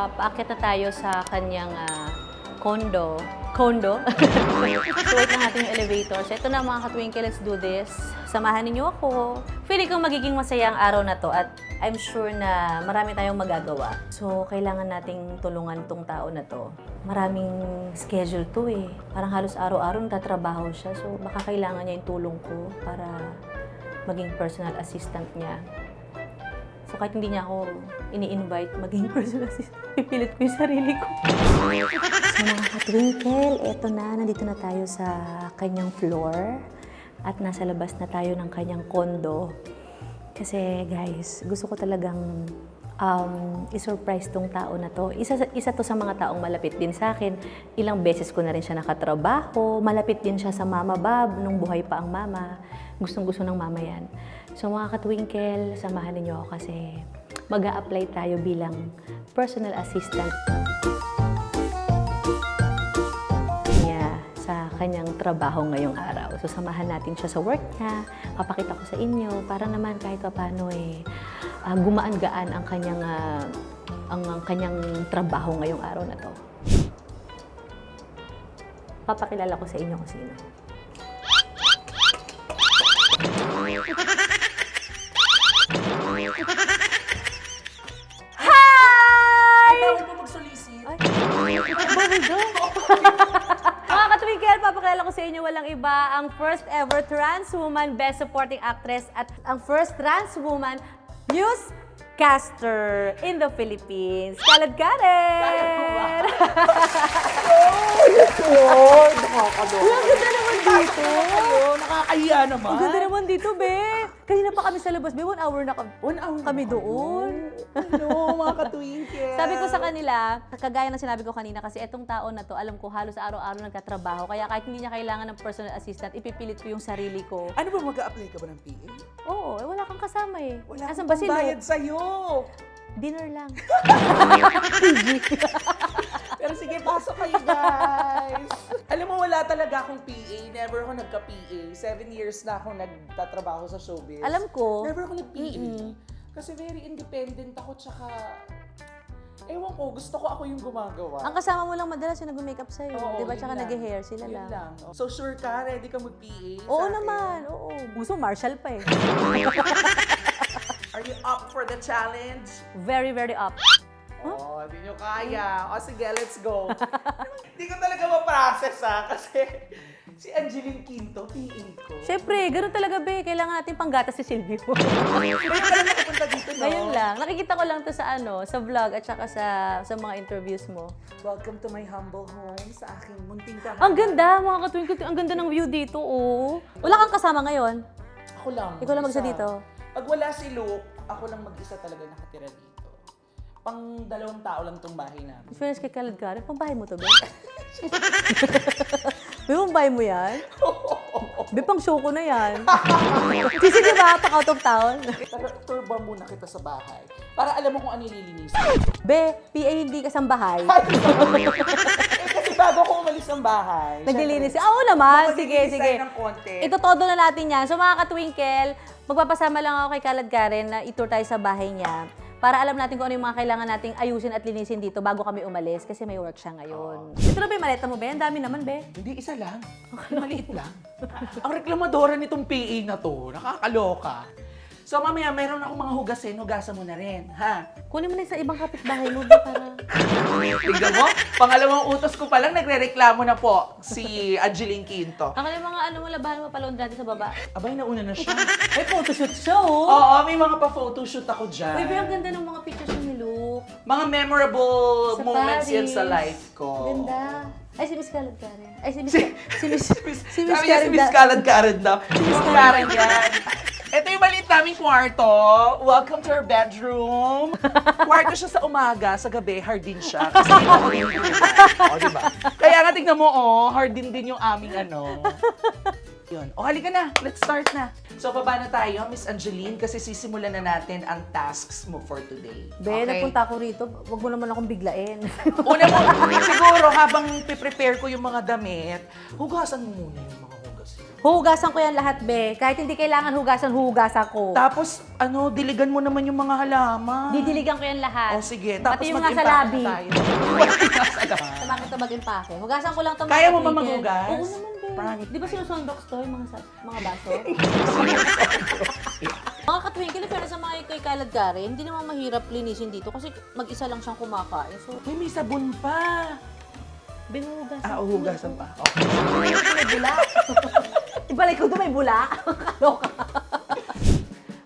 Ah, paakit na tayo sa kanyang ah, condo. Condo? so, wait lang elevator. So, ito na mga ka-Twinkle, let's do this. Samahan ninyo ako. Feeling ko magiging masaya ang araw na to at I'm sure na marami tayong magagawa. So, kailangan nating tulungan tong tao na to. Maraming schedule to eh. Parang halos araw-araw nagtatrabaho siya. So, baka kailangan niya yung tulong ko para maging personal assistant niya. So kahit hindi niya ako ini-invite maging personal assistant, pipilit ko yung sarili ko. So mga ka-twinkle, eto na, nandito na tayo sa kanyang floor at nasa labas na tayo ng kanyang kondo. Kasi guys, gusto ko talagang um, isurprise tong tao na to. Isa, isa to sa mga taong malapit din sa akin. Ilang beses ko na rin siya nakatrabaho. Malapit din siya sa Mama Bob nung buhay pa ang mama. Gustong gusto ng mama yan. So mga katwinkle, samahan ninyo ako kasi mag apply tayo bilang personal assistant niya sa kanyang trabaho ngayong araw. So samahan natin siya sa work niya, papakita ko sa inyo para naman kahit paano eh ah, gumaan-gaan ang kanyang ah, ang, ang kanyang trabaho ngayong araw na to. Papakilala ko sa inyo kung sino. inyo walang iba ang first ever trans woman best supporting actress at ang first trans woman newscaster in the Philippines. Kalad Karen! Lord, nakakaloka. Ang ganda naman dito! Nakakahiya naman. Ang ganda naman dito, be! Kanina pa kami sa labas, be. One hour na kami. One hour Kami na doon. Ano, mga katwinkle. Sabi ko sa kanila, kagaya ng sinabi ko kanina, kasi etong tao na to, alam ko halos araw-araw nagtatrabaho. Kaya kahit hindi niya kailangan ng personal assistant, ipipilit ko yung sarili ko. Ano ba, mag-a-apply ka ba ng PA? Oo, eh, wala kang kasama eh. Wala Asan akong ba sila? bayad sa'yo. Dinner lang. Pero sige, pasok kayo, guys. Alam mo, wala talaga akong PA. Never ako nagka-PA. Seven years na ako nagtatrabaho sa showbiz. Alam ko. Never ako nag-PA. Mm-mm. Kasi very independent ako, tsaka... Ewan ko, gusto ko ako yung gumagawa. Ang kasama mo lang madalas yung nag-makeup sa'yo. Oo, di ba? yun Tsaka lang. nag-hair sila Yun lang. lang. So sure ka, ready ka mag-PA sa Oo akin? naman, oo. Gusto Marshall pa eh. Are you up for the challenge? Very, very up. Oh, hindi nyo kaya. O sige, let's go. Hindi ko talaga ma-process ha, kasi si Angeline Quinto, PA ko. Siyempre, ganun talaga be. Kailangan natin panggatas si Silvio. Ngayon ka lang nakapunta dito, no? Ngayon lang. Nakikita ko lang to sa ano, sa vlog at saka sa sa mga interviews mo. Welcome to my humble home sa aking munting tahanan. Ang ganda, mga katwin Ang ganda ng view dito, oh. Wala kang kasama ngayon? Ako lang. Ikaw lang mag-isa dito? Pag wala si Luke, ako lang mag-isa talaga nakatira dito. Pang dalawang tao lang tong bahay namin. In fairness kay Kalad Karen, pambahay mo to, be? be, pambahay mo yan? Be, pang show ko na yan. Kasi di ba, pang out of town? Pero tour ba muna kita sa bahay? Para alam mo kung ano ililinisin. Be, PA hindi ka sa bahay. eh, kasi bago ko umalis ng bahay. Naglilinis. Ah, Oo naman. Sige, maglilinis sige. tayo ng konti. Ito todo na natin yan. So mga katwinkle, magpapasama lang ako kay Kalad Karen na itour tayo sa bahay niya para alam natin kung ano yung mga kailangan nating ayusin at linisin dito bago kami umalis kasi may work siya ngayon. Ito na ba yung maleta mo, Be? Ang dami naman, Be. Hindi, isa lang. Maliit lang. Ang reklamadora nitong PA na to, nakakaloka. So mamaya, meron akong mga hugasin, hugasan mo na rin, ha? Kunin mo na sa ibang kapitbahay mo, Be, para... Tingnan mo, pangalawang utos ko pa lang, nagre-reklamo na po si Angeline Quinto. Ang yung mga ano mo, labahan mo palon natin sa baba. Abay, nauna na siya. Ay, photoshoot siya, oh! Oo, may mga pa-photoshoot ako dyan. Uy, Be, ang ganda ng mga pictures ni Luke. Mga memorable Sa moments yan Paris. sa life ko. Ganda. Ay, si Miss Kalad Karen. Ay, si Miss... si Miss... si Miss Sabi niya si Karen. Miss da- Kalad Karen daw. Si Miss Karen yan. Ito yung maliit naming kwarto. Welcome to our bedroom. Kwarto siya sa umaga, sa gabi, hardin siya. Kasi dito ako yung O, diba? Kaya nga tingnan mo, oh, hardin din yung aming ano. Yun. O, halika na. Let's start na. So, baba na tayo, Miss Angeline, kasi sisimulan na natin ang tasks mo for today. Be, napunta ako rito. Huwag mo naman akong biglain. Una mo, siguro habang pe-prepare ko yung mga damit, hugasan mo muna yung mga. Hugasan ko yan lahat, be. Kahit hindi kailangan hugasan, hugasan ko. Tapos, ano, diligan mo naman yung mga halaman. Didiligan ko yan lahat. O sige, tapos Pati yung nga sa mag-impake labi. tayo. Pati nga sa labi. Sa bakit ito mag-impake? Hugasan ko lang ito. Kaya mo ba maghugas? Oo naman, be. Prank. Di ba sinusondox to yung mga, sa- mga baso? mga katwinkel, pero sa mga kay Kalad Kare, hindi naman mahirap linisin dito kasi mag-isa lang siyang kumakain. So, Uy, may sabon pa. be, hugasan. Ah, uhugasan pa. Okay. may Ibalik ko doon, may bula. Kaloka.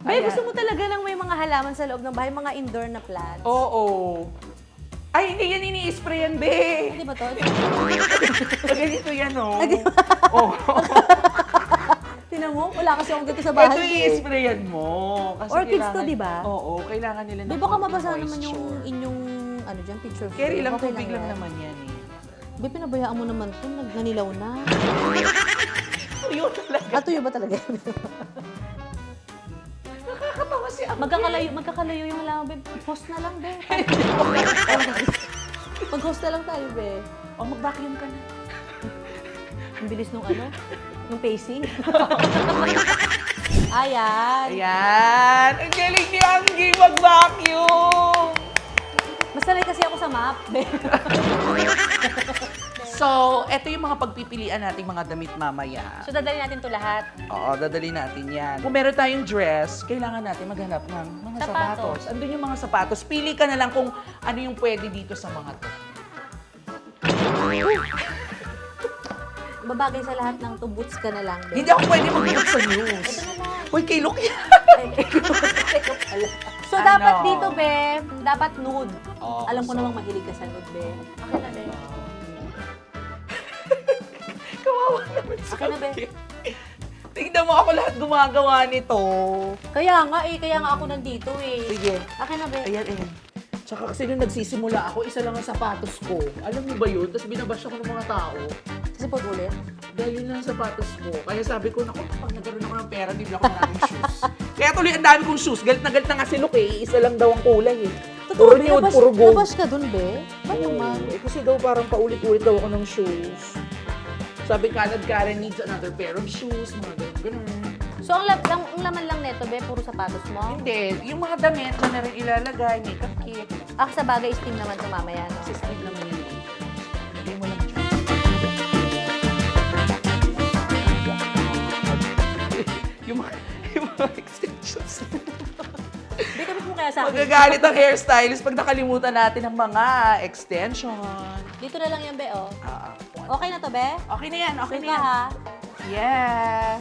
Be, Ayan. gusto mo talaga ng may mga halaman sa loob ng bahay, mga indoor na plants. Oo. Ay, hindi yan ini-spray yan, be. Hindi ba to? Ganito yan, oh. oh. Tinan mo, wala kasi akong ganito sa bahay. Ito i-sprayan mo. Kasi Orchids to, kailangan- di ba? Oo, kailangan nila ng baka mabasa naman moisture. yung inyong, ano dyan, picture frame. Carry lang Okay tubig lang yan. naman yan eh. Be, pinabayaan mo naman to, nagnanilaw na. Yun talaga. Ah, tuyo ba talaga? Nakakatawa si Ang. magkakalayo, magkakalayo yung halaman, be. Host na lang, be. Mag-host na lang tayo, be. O, Oh, mag-vacuum ka na. Ang bilis nung ano, nung pacing. Ayan. Ayan! Ang galing ni Anggi mag-vacuum! Masanay kasi ako sa map. So, eto yung mga pagpipilian nating mga damit mamaya. So, dadali natin to lahat. Oo, dadali natin yan. Kung meron tayong dress, kailangan natin maghanap ng mga Sapatos. sapatos. Andun yung mga sapatos. Pili ka na lang kung ano yung pwede dito sa mga to. Babagay sa lahat ng to boots ka na lang. Hindi ako pwede mag sa news. Uy, kay Luke yan. So, Ano? dapat dito, be, dapat nude. Oo, Alam ko so- namang mahilig ka sa nude, be. Okay na, be. Akin na, be. Tingnan mo ako lahat gumagawa nito. Kaya nga, eh. Kaya nga ako nandito, eh. Sige. Akin na, be. Ayan, ayan. Tsaka kasi nung nagsisimula ako, isa lang ang sapatos ko. Alam mo ba yun? Tapos binabash ako ng mga tao. Sipot ulit. Dahil yun lang ang sapatos ko. Kaya sabi ko, naku, pag nagkaroon ako ng pera, bibili ako ng maraming shoes. Kaya tuloy ang dami kong shoes. Galit na galit na nga si Luke eh. Isa lang daw ang kulay eh. Puro nude, puro gold. nabash ka dun, be? Ba naman? Eh kasi daw parang paulit-ulit daw ako ng shoes. Sabi Kalad Karen needs another pair of shoes, mga ganun, ganun. So, ang, lab- ang, ang laman lang neto, be, puro sapatos mo? Hindi, yung mga damit na rin ilalagay, makeup kit. Ah, sa bagay, steam naman to mamaya, no? Kasi style naman yun eh. Lagay mo lang dyan. yung mga, yung mga extensions. Kapit mo kaya sa akin. Magagalit ang hairstylist pag nakalimutan natin ang mga extension. Dito na lang yan, be, oh. Ah, Okay na to, be? okay na yan, okay Sure na ka, yan. ha? Yes!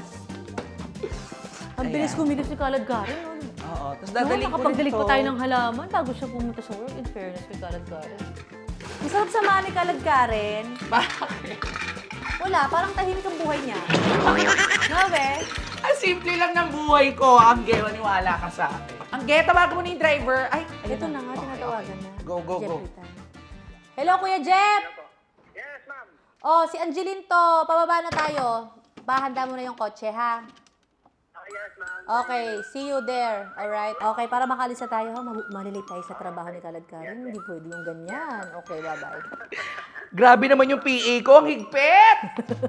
Ang bilis Ayan. kumilos ni Kalad Karen. Oo, tapos No, dadaling ko rin pa to. tayo ng halaman bago siya pumunta sa work. In fairness kay Kalad Karen. Ang sarap samahan ni Kalad Karen. Bakit? Wala, parang tahimik ang buhay niya. no, be? Ang simple lang ng buhay ko, Angge, maniwala ka sa akin. Angge, tawagan mo na yung driver. Ay, ayun Ito na nga, tinatawagan na. Go, go, go. Jeffrey Tan. Hello, Kuya Jeff! Oh, si Angeline to. Pababa na tayo. Pahanda mo na yung kotse, ha? Ah, yes, ma'am. Okay, see you there. Alright? Okay, para makalisa tayo, ha? Ma- Malilate tayo sa trabaho ni Kalad Karen. Hindi pwede yung ganyan. Okay, bye-bye. Grabe naman yung PA ko, ang higpit!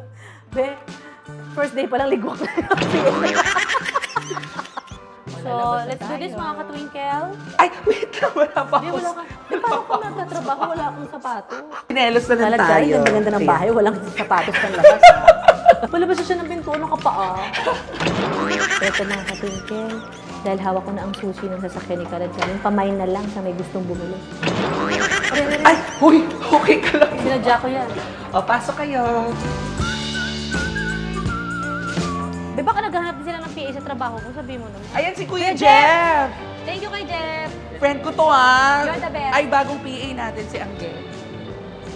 Be, first day pa lang ligwak na So, let's do this mga katwinkle. Ay, wait lang, wala pa Di, ako. wala ka. Di, paano ka nagtatrabaho? Wala akong sapato. Pinelos na lang Kalad tayo. Ganda-ganda ng bahay. Walang sapatos ng labas. Palabas siya ng pinto, nakapaa. Ito mga katwinkle. Dahil hawak ko na ang susi ng sasakyan ni Kalad Karen, pamay na lang sa may gustong bumili. Ay, huy, okay ka lang. Sinadya ko yan. O, pasok kayo. Baka naghahanap din sila ng PA sa trabaho ko. Sabi mo naman. Ayan si Kuya Jeff. Thank you kay Jeff. Friend ko to ah. You're the best. Ay, bagong PA natin si Angge.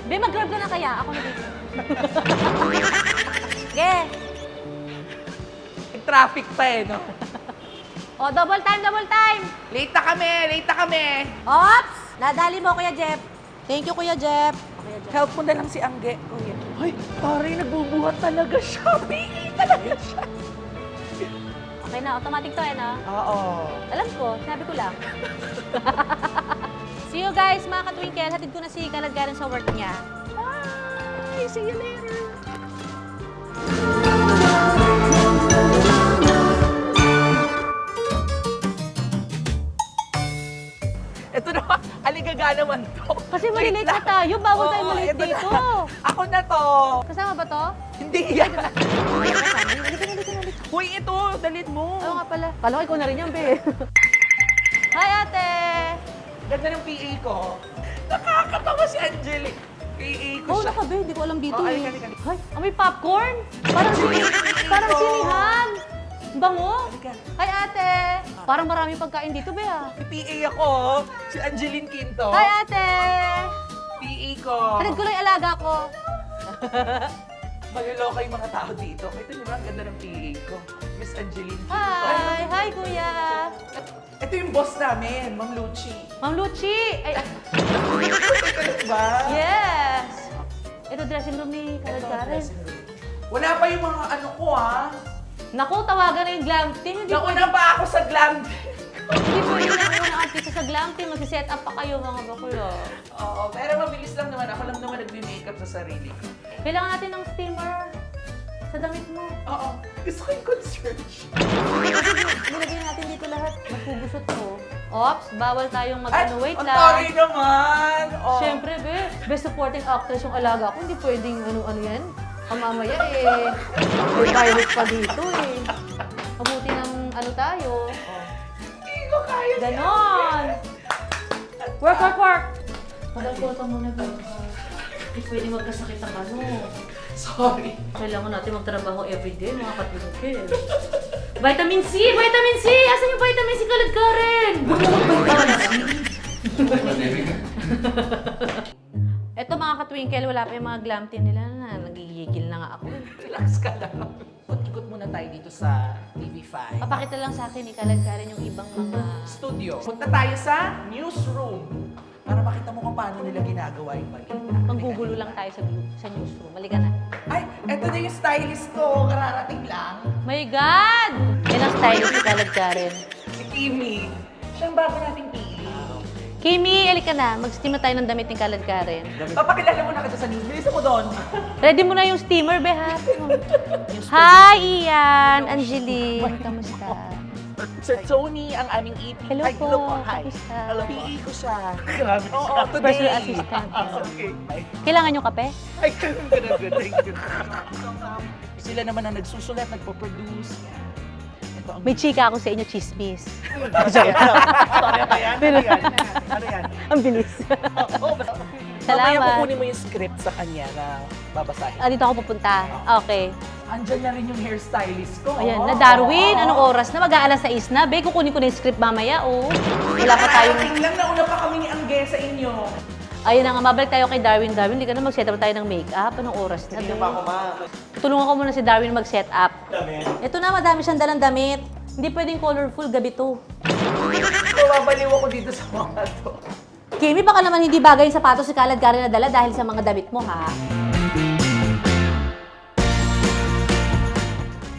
Be, mag-grab ka na kaya. Ako na dito. Ge. Traffic pa eh, no? O, double time, double time. Late na kami, late na kami. Ops! Nadali mo, Kuya Jeff. Thank you, Kuya Jeff. Kuya Jeff. Help mo na lang si Angge. Kuya. Ay, pare, nagbubuhat talaga siya. PA talaga siya. Okay na, automatic to eh, no? Oo. Alam ko, sabi ko lang. see you guys, mga katwinkel. Hatid ko na si Kalad sa work niya. Bye! See you later! Ito na, aligaga naman to. Kasi Wait malilate na lang. tayo. Bawal tayo Oo, malilate ito na. dito. Ako na to. Kasama ba to? Hindi yan. Uy, ito, dalit mo. Oo nga pala. Kala ko ikaw na rin yan, be. Hi, ate! Ganda ng PA ko. Nakakatawa si Angelique. PA ko Oo, siya. naka, be. Hindi ko alam dito Oh, eh. halika, halika. Ay, ah, may popcorn. Parang sini, parang sinihan. Bango. Halika. Hi, ate. Parang marami pagkain dito, be, ah. May PA ako. Si Angeline Quinto. Hi, ate. PA ko. Hanad ko lang yung alaga ko. Maloloka yung mga tao dito. Ito nyo ang ganda ng PA ko. Miss Angeline. Hi. Hi, kuya. Ito yung boss namin, Ma'am Luchi. Ma'am Luchi. Ay, ah, ba? yes. Ito dressing room ni Kalad Ito, Karen. dressing room. Wala pa yung mga ano ko ha. Naku, tawagan na yung glam team. Hindi Nauna pa ako sa glam. Hindi pwede na ako ng artista sa glam team. Mag-set up pa kayo mga bakula. Oo, pero mabilis lang naman. Ako lang naman nagme-makeup sa sarili ko. Kailangan natin ng steamer sa damit mo. Oo. Gusto ko yung concierge. Nilagay natin dito lahat. Magpugusot ko. Ops, bawal tayong mag Ay, ano, wait ang lang. sorry naman. Oh. Siyempre, be, best supporting actress yung alaga ko. Hindi pwedeng ano-ano yan. Ang mamaya eh, may virus pa dito eh. Mabuti ng ano tayo. Oh. Hindi ko kaya. Ganon! Work, work, work! Magagkota muna ba? Hindi pwede magkasakit ang ano. Sorry. Kailangan natin magtrabaho everyday, mga katulungkil. Vitamin C! Vitamin C! Asan yung vitamin C kalad ka rin? Ito mga katwinkle, wala pa yung mga glam team nila na nagigigil na nga ako. Relax ka lang. Ikot muna tayo dito sa TV5. Papakita lang sa akin ni Kalad Karen yung ibang mga... Studio. Punta tayo sa newsroom para makita mo kung paano nila ginagawa yung balita. Manggugulo lang tayo sa, sa newsroom. Halika na. Ay, eto na yung stylist ko. Kararating lang. My God! Yan ang stylist ni Kalad Karen. Si Kimi. Siya ang bago nating PA. Kimi, halika na. Mag-steam na tayo ng damit ni Kalad Karen. Papakilala mo na kita sa news. Bilisan mo doon. Ready mo na yung steamer, be, ha? Hi, Ian! Angeline! Kamusta? Sir Tony, ang aming EP. Hello Ay, po. hello po. Hi. Kamusta? Hello, PA ko siya. Grabe Oo, today. Personal assistant. okay. Ay, Kailangan yung kape? ay, ganun, ganun, ganun. Thank you. Sila naman ang nagsusulat, nagpo-produce. Ito ang... May chika ako sa inyo, chismis. Sorry ba yan? Ano yan? Ano yan? Ang bilis. Oo, basta- Mamaya Salamat. kukunin mo yung script sa kanya na babasahin. Ah, dito ako pupunta. Okay. Andyan na rin yung hairstylist ko. Ayan Oh. na, Darwin. Anong oras na? Mag-aalas 6 na. Be, kukunin ko na yung script mamaya, oh. Wala pa tayong... Kararating lang, nauna pa kami ni Angge sa inyo. Ayun na nga, mabalik tayo kay Darwin. Darwin, hindi ka na mag-set up tayo ng makeup. Anong oras na, be? Tulungan ko muna si Darwin mag-set up. Ito na, madami siyang dalang damit. Hindi pwedeng colorful, gabi to. Mababaliw ako dito sa mga to. Kimi, baka naman hindi bagay yung sapatos si Kalad Karen na dala dahil sa mga damit mo, ha?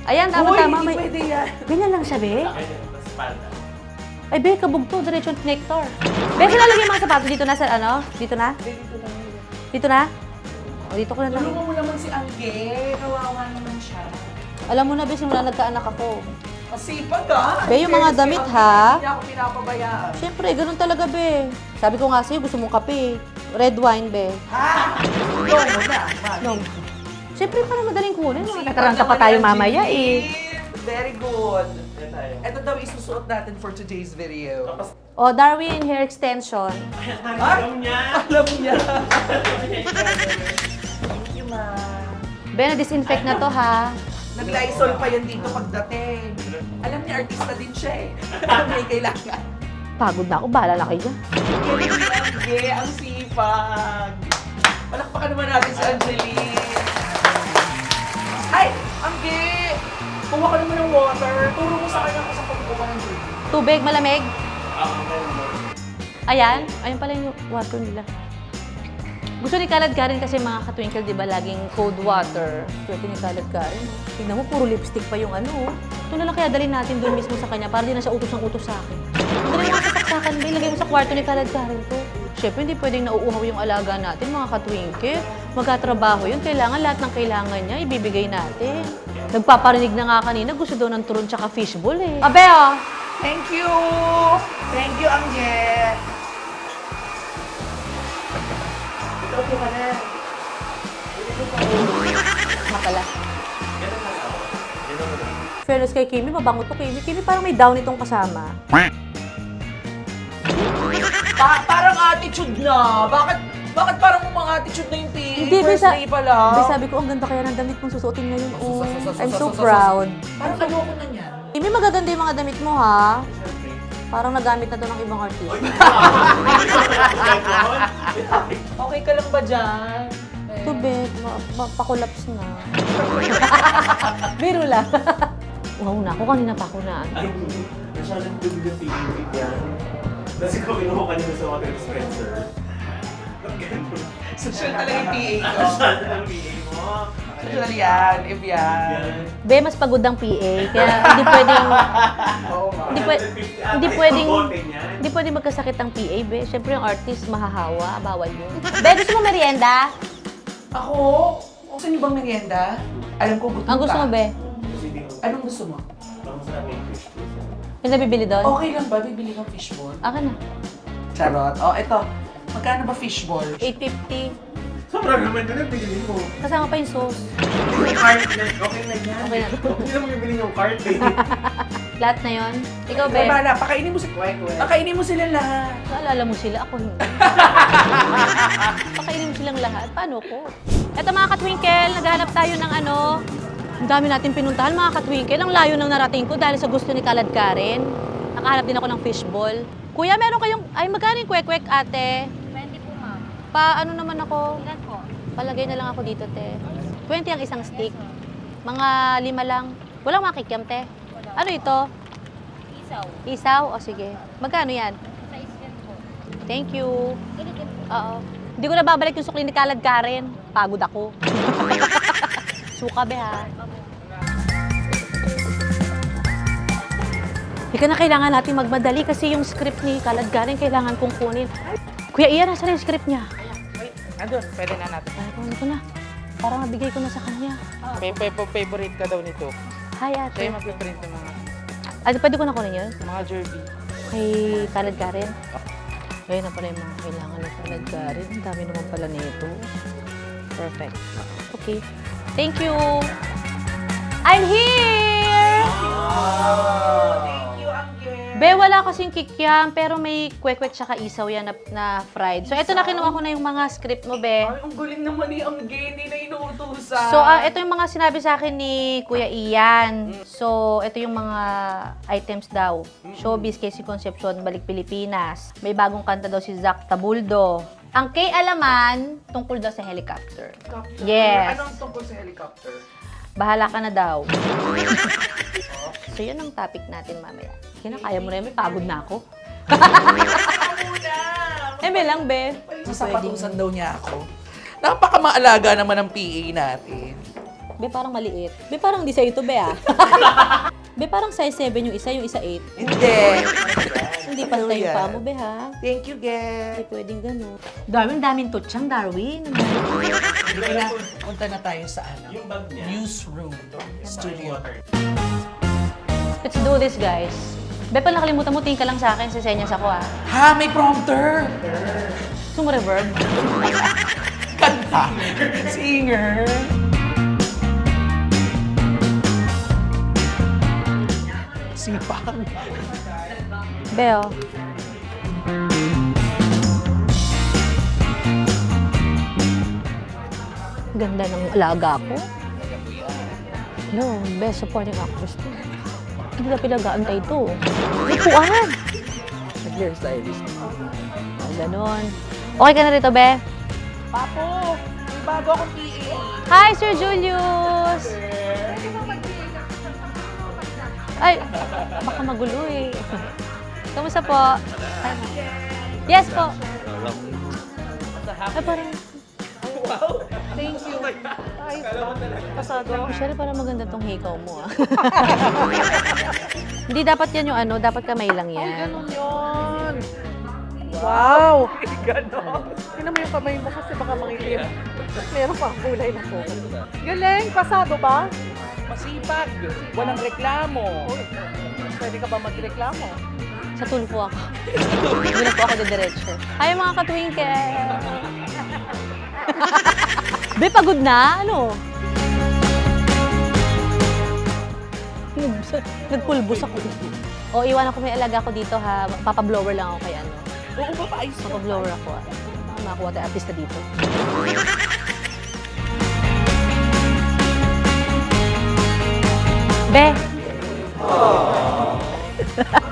Ayan, Uy, tama-tama. hindi May... pwede yan. Ganyan lang siya, be. Ay, be, kabugto. Diretso connector. Be, sinalagay yung mga sapatos dito na sa ano? Dito na? Dito lang yun. Dito na? O, dito ko na lang. Tulungan mo naman si Angge. Kawawa naman siya. Alam mo na, be, simula nagkaanak ako. Masipag ah. Be, yung mga damit, kay ha? Hindi ako pinapabayaan. Siyempre, ganun talaga, be. Sabi ko nga sa'yo, gusto mong kape. Red wine, be. Ha? Na, mami. No. Siyempre, para madaling kunin. Tataranta pa tayo mamaya, eh. Very good. Ito daw isusuot natin for today's video. O, Darwin, hair extension. Alam niya. Alam niya. Thank you, ma. Be, na-disinfect na to, ha? Nag-Lysol pa yan dito pagdating. Alam niya, artista din siya eh. May kailangan. Pagod na ako, bahala na kayo dyan. Angge, ang sipag. Palakpakan naman natin si Angeline. Ay, Angge! Kuha ka naman ng water. Turo mo sa kanya kung sa pagkuha ng drink. Tubig, malamig. Ayan, ayun pala yung water nila. Gusto ni Kalad Karen kasi mga katwinkle, di ba, laging cold water. Swerte ni Kalad Karen. Tignan mo, puro lipstick pa yung ano. oh. Ito na lang kaya dalhin natin doon mismo sa kanya para di na siya utos ng utos sa akin. Dali mo sa saksakan, ba? Ilagay mo sa kwarto ni Kalad Karen to. Siyempre, hindi pwedeng nauuhaw yung alaga natin, mga katwinkle. Magkatrabaho yun. Kailangan lahat ng kailangan niya, ibibigay natin. Nagpaparinig na nga kanina, gusto daw ng turon tsaka fishbowl eh. Abe, oh! Thank you! Thank you, Angge! Upo ka na. Matala. Fairness kay Kimi, mabango to Kimi. Kimi parang may down itong kasama. Pa- parang attitude na. Bakit bakit parang mga attitude na yung PE? Hindi, First bisa- day pa lang. Hindi, sabi ko, ang ganda kaya ng damit mong susuotin ngayon. Oh, I'm so proud. Parang ayoko na niyan. Kimi, magaganda yung mga damit mo, ha? Parang nagamit na to ng ibang artist. Okay ka lang ba dyan? Ito, Bet, ma- mapakulaps na. Biro lang. wow na ako, kanina pa ako na. Ay, masyadong dumi yung tingin yan. Kasi ko kinuha kanina sa. Ba't ganun? Social talaga yung PA ko. Masyado ang PA mo. Social yan, if yan. Be, mas pagod ang PA, kaya hindi pwedeng, Oo, ma. hindi, pwe- 150 hindi pwedeng, hindi pwedeng magkasakit ang PA, Be. Siyempre yung artist, mahahawa, bawal yun. Be, gusto mo merienda? Ako? Gusto niyo bang merienda? Alam ko, gutom Ang gusto ka. mo, Be? Anong gusto mo? May nabibili doon? Okay lang ba? Bibili kang fishball? Akin na. Charot. Oh, ito. Magkano ba fishball? 850. Sobrang naman doon ang tingin mo. Kasama pa yung sauce. Yung cart na, okay na yan. Okay na. Hindi naman bibili yung cart eh. Lahat na yon. Ikaw, Be, Be. bala, pakainin mo, si... pakainin mo sila lahat. Naalala mo sila, ako hindi. Pakainin mo silang lahat. Paano ko? Eto mga katwinkle, naghahanap tayo ng ano. Ang dami natin pinuntahan mga katwinkle. Ang layo ng narating ko dahil sa gusto ni Kalad Karen. Nakahanap din ako ng fishball. Kuya, meron kayong... Ay, magkano yung kwek-kwek, ate? 20 po, ma'am. Pa, ano naman ako? Ilan po? Palagay na lang ako dito, te. 20 ang isang stick. Mga lima lang. Walang makikiam, te. Ano ito? Isaw. Isaw? O sige. Magkano yan? Sa isyan po. Thank you. Ganito po. Oo. Hindi ko na babalik yung sukli ni Kalad Karen. Pagod ako. Suka be ha. Hindi na kailangan natin magmadali kasi yung script ni Kalad Karen kailangan kong kunin. Kuya Ian, nasa na yung script niya? Wait, andun. Pwede na natin. Ay, kunin ko na. Para mabigay ko na sa kanya. May favorite ka daw nito. Hi, ate. Kaya mag-print ng mga, Ay, pwede ko na kunin yun? mga jerby. Kay Kalad Karen. Ayun na pala yung mga kailangan ng Kalad Karen. Ang dami naman pala nito. Perfect. Okay. Thank you. I'm here! Be, wala kasing kikiam, pero may kwek-kwek tsaka isaw yan na, na fried. So, eto na kinuha ko na yung mga script mo, Be. Ay, ang galing naman ni Angel. Hindi na inuutusan. So, ah, ito yung mga sinabi sa akin ni Kuya Ian. So, ito yung mga items daw. Showbiz, Casey Concepcion, Balik Pilipinas. May bagong kanta daw si Zach Tabuldo. Ang kay Alaman, tungkol daw sa helicopter. Helicopter. Yes. Anong tungkol sa helicopter? Bahala ka na daw. so, yun ang topic natin mamaya. Kinakaya mo na yun, may pagod na ako. eh, may lang, be. Sasapatusan daw niya ako. Napakamaalaga naman ng PA natin. Be, parang maliit. Be, parang di sa ito, be, ah. be, parang size 7 yung isa, yung isa 8. Hindi. Hindi pantay yung paa mo, be, ha? Thank you, Get. Hindi pwedeng gano'n. Darwin, daming tutsang, Darwin. Hindi na, punta na tayo sa ano, Yung bag niya. newsroom studio. Let's do this, guys. Be, pala nakalimutan mo, tingin ka lang sa akin, sa senyas ako, ah. Ha, may prompter. Gusto mo reverb? Kanta. Singer. Sipag. Be, oh. Ganda ng alaga ko. No, best supporting actress to. Hindi na pinag-aantay to. Upuan! Nag-hairstylist. Oh, ganon. Okay ka na rito, Be? Papo, may bago akong PA. Hi, Sir Julius! Ay, baka magulo eh. Kamusta po? Yes po. Ay, parang... Thank you. Ay, pasado. Michelle, parang maganda tong hikaw mo ah. Hindi dapat yan yung ano, dapat kamay lang yan. Ganun yun. Wow! Ganon. Tingnan mo yung kamay mo kasi baka mangilim. Meron pang kulay na po. Galing! Pasado ba? Masipag. Walang reklamo. Pwede ka ba magreklamo? Sa tulfo ako. Hindi na po ako didiretso. Hi mga katwinkle! Be, pagod na? Ano? Nag- Nagpulbos ako. O, iwanan ko may alaga ko dito ha. Papa-blower lang ako kay ano. Oo, papaayos ka. Papa-blower ako ah. Baka Makakuha tayo artista dito. Be,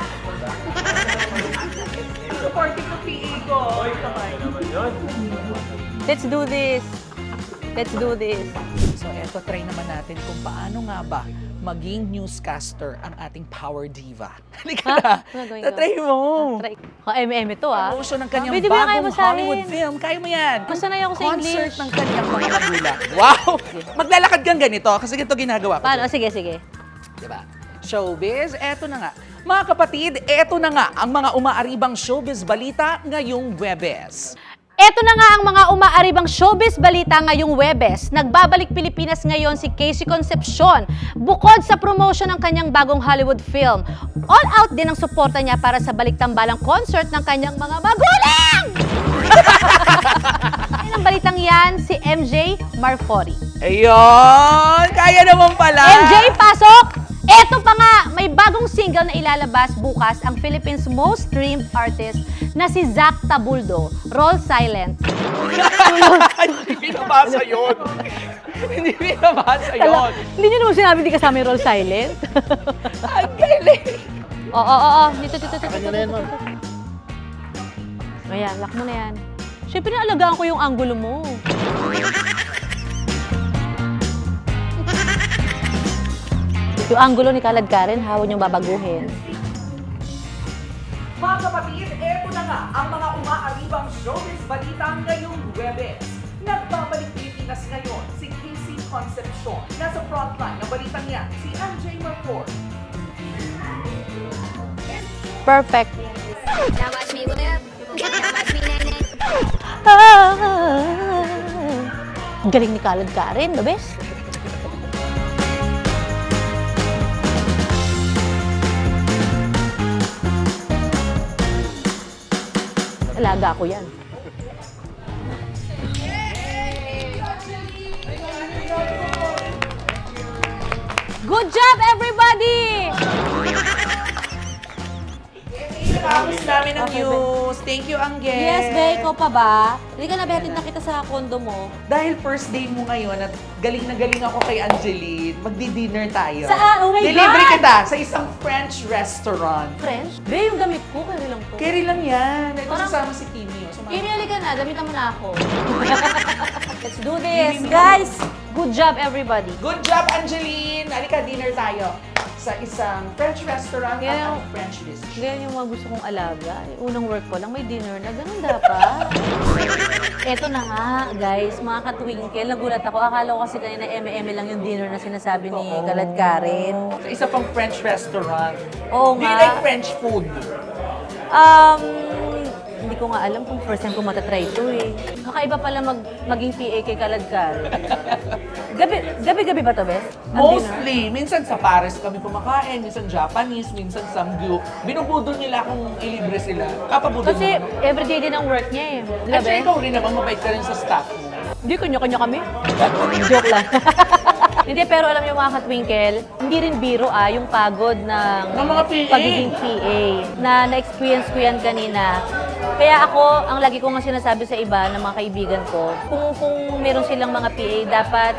let's do this. Let's do this. So eto, try naman natin kung paano nga ba maging newscaster ang ating power diva. Halika Ha? na. Ano? Tatry mo. Try. Oh, MM ito ah. Promotion ng kanyang Pwede bagong? Hollywood film. Kaya mo yan. Masanay ako sa Concert English. ng kanyang mga magulang. Wow! Maglalakad kang ganito kasi ganito ginagawa ko. Paano? Sige, sige. Diba? Showbiz, eto na nga. Mga kapatid, eto na nga ang mga umaaribang showbiz balita ngayong Webes. Ito na nga ang mga umaaribang showbiz balita ngayong Webes. Nagbabalik Pilipinas ngayon si Casey Concepcion. Bukod sa promotion ng kanyang bagong Hollywood film, all out din ang suporta niya para sa baliktambalang concert ng kanyang mga magulang! Ang balitang yan, si MJ Marfori. Ayun! Kaya naman pala! MJ, pasok! Eto pa nga, may bagong single na ilalabas bukas ang Philippines' most streamed artist na si Zach Tabuldo, Roll Silent. Hindi binabasa yun! Hindi binabasa Tala, yun! hindi nyo naman sinabi hindi kasama yung roll silent? Ang galing! Oo, oo, oo. Dito, dito, dito. dito, dito, dito. Ayan, lock mo na yan. Siyempre, naalagaan ko yung angulo mo. Yung angulo ni Kalad Karen, hawa niyong babaguhin. Mga kapatid, eto na nga ang mga umaaribang showbiz balita ngayong Webes. Nagbabalik Pilipinas ngayon si Casey Concepcion. Nasa frontline ng balitang yan, si MJ Marfor. Perfect. Now watch me whip. Now watch me nae nae. Ah! Ang galing ni Kalad Karen, the best. Alaga ko yan. Good job, everybody! Tapos namin ang Okay, news. Thank you, Angge. Yes, Be, ikaw pa ba? Hindi ka na betin na kita sa kondo mo. Dahil first day mo ngayon at galing na galing ako kay Angeline, magdi-dinner tayo. Saan? Oh my Delivery God! kita sa isang French restaurant. French? Be, yung damit ko, kaya lang to. Carry lang yan. Ito Parang- sasama si Kimi. oh. Sumama. Kiri, halika na. Damitan mo na ako. Let's do this. Guys, good job everybody. Good job, Angeline! Halika, dinner tayo sa isang French restaurant Yeah. at ang French bistro. Ganyan yung mga gusto kong alaga. Yung unang work ko lang, may dinner na. Ganun dapat. Eto na nga, guys, mga katwinkle. Nagulat ako. Akala ko kasi kanina eme-eme lang yung dinner na sinasabi ni Kalad Karen. Sa isa pang French restaurant. Oo Do you nga. like French food? Um, hindi ko nga alam kung first time ko matatry ito eh. Kakaiba pala mag, maging PA kay Kalad Karen. Gabi, gabi-gabi ba to, Beth? Ang dinner? Mostly, minsan sa Paris kami kumakain, minsan Japanese, minsan Samgyu. Binubudol nila kung ilibre sila. Kapabudol Kasi mo. everyday din ang work niya eh. Di ba, At Beth? ikaw rin naman, mabait ka rin sa staff mo. Hindi, kanya-kanya kami. Joke lang. hindi, pero alam niyo mga katwinkle, hindi rin biro ah, yung pagod ng, Ng mga PA. pagiging PA. Na na-experience ko yan kanina. Kaya ako, ang lagi ko nga sinasabi sa iba ng mga kaibigan ko, kung, kung meron silang mga PA, dapat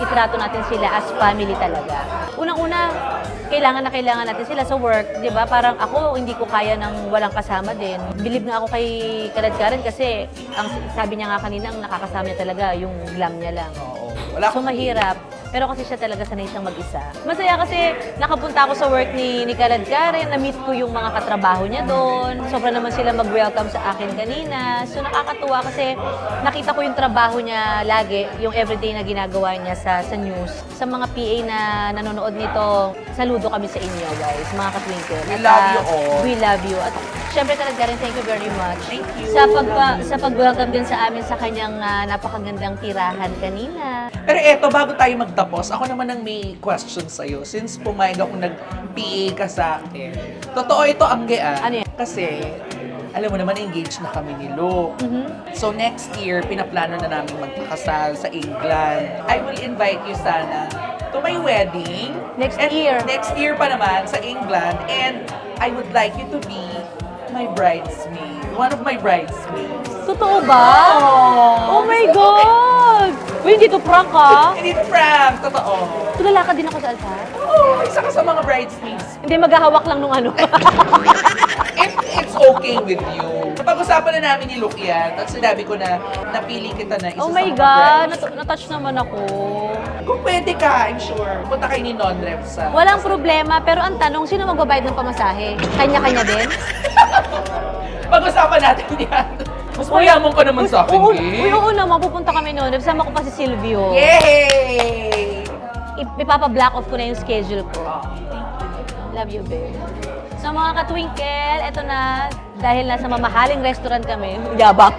itrato natin sila as family talaga. Unang-una, kailangan na kailangan natin sila sa work, 'di ba? Parang ako hindi ko kaya ng walang kasama din. Believe nga ako kay Kalad Karen kasi ang sabi niya nga kanina, ang nakakasama niya talaga yung glam niya lang. Oo. Wala So mahirap. Pero kasi siya talaga sanay siyang mag-isa. Masaya kasi nakapunta ako sa work ni, ni Kalad Karen, na-meet ko yung mga katrabaho niya doon. Sobra naman sila mag-welcome sa akin kanina. So nakakatuwa kasi nakita ko yung trabaho niya lagi, yung everyday na ginagawa niya sa, sa news. Sa mga PA na nanonood nito, saludo kami sa inyo guys, mga katwinkle. We love ah, you all. We love you. At syempre Kalad Karen, thank you very much. Thank you. Sa, pagpa, sa pag-welcome din sa amin sa kanyang ah, napakagandang tirahan kanina. Pero eto, bago tayo magtapos, ako naman ang may question sa'yo. Since pumayag ako nag-PA ka sa akin. Totoo ito, Angge ah. Ano yan? Kasi, alam mo naman, engaged na kami ni Luke. Mm-hmm. So next year, pinaplano na namin magpakasal sa England. I will invite you sana to my wedding. Next And year. Next year pa naman sa England. And I would like you to be my bridesmaid. One of my bridesmaids. Totoo ba? Oh my God! Uy, hindi to prank ha? Hindi to prank, totoo. Tulala ka din ako sa altar? Oh, isa ka sa mga bridesmaids. Hindi, maghahawak lang nung ano. If it's okay with you. Pag-usapan na namin ni Luke yan, at sinabi ko na napili kita na isa oh sa my mga God! brides. Nat- natouch naman ako. Kung pwede ka, I'm sure. Punta kayo ni Non-Rev sa... Walang problema, pero ang tanong, sino magbabayad ng pamasahe? Kanya-kanya din? Pag-usapan natin yan. Mas mayaman ka naman sa akin, oo, eh. uy, oo naman, pupunta kami noon. Sama ko pa si Silvio. Yay! I- Ipapa-black off ko na yung schedule ko. Oh, Love you, babe. So mga katwinkle, eto na, dahil nasa mamahaling restaurant kami, yabang.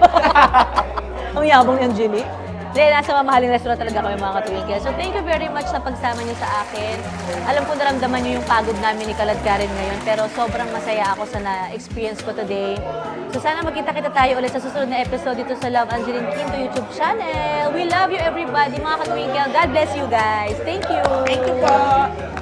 Ang yabang ni Angelique. Dahil nasa mamahaling restaurant talaga kami mga katwinkle. So thank you very much sa pagsama niyo sa akin. Alam ko naramdaman niyo yung pagod namin ni Kalad Karen ngayon, pero sobrang masaya ako sa na-experience ko today. So sana magkita-kita tayo ulit sa susunod na episode dito sa Love Angeline Quinto YouTube channel. We love you everybody mga katwinkle. God bless you guys. Thank you. Thank you po.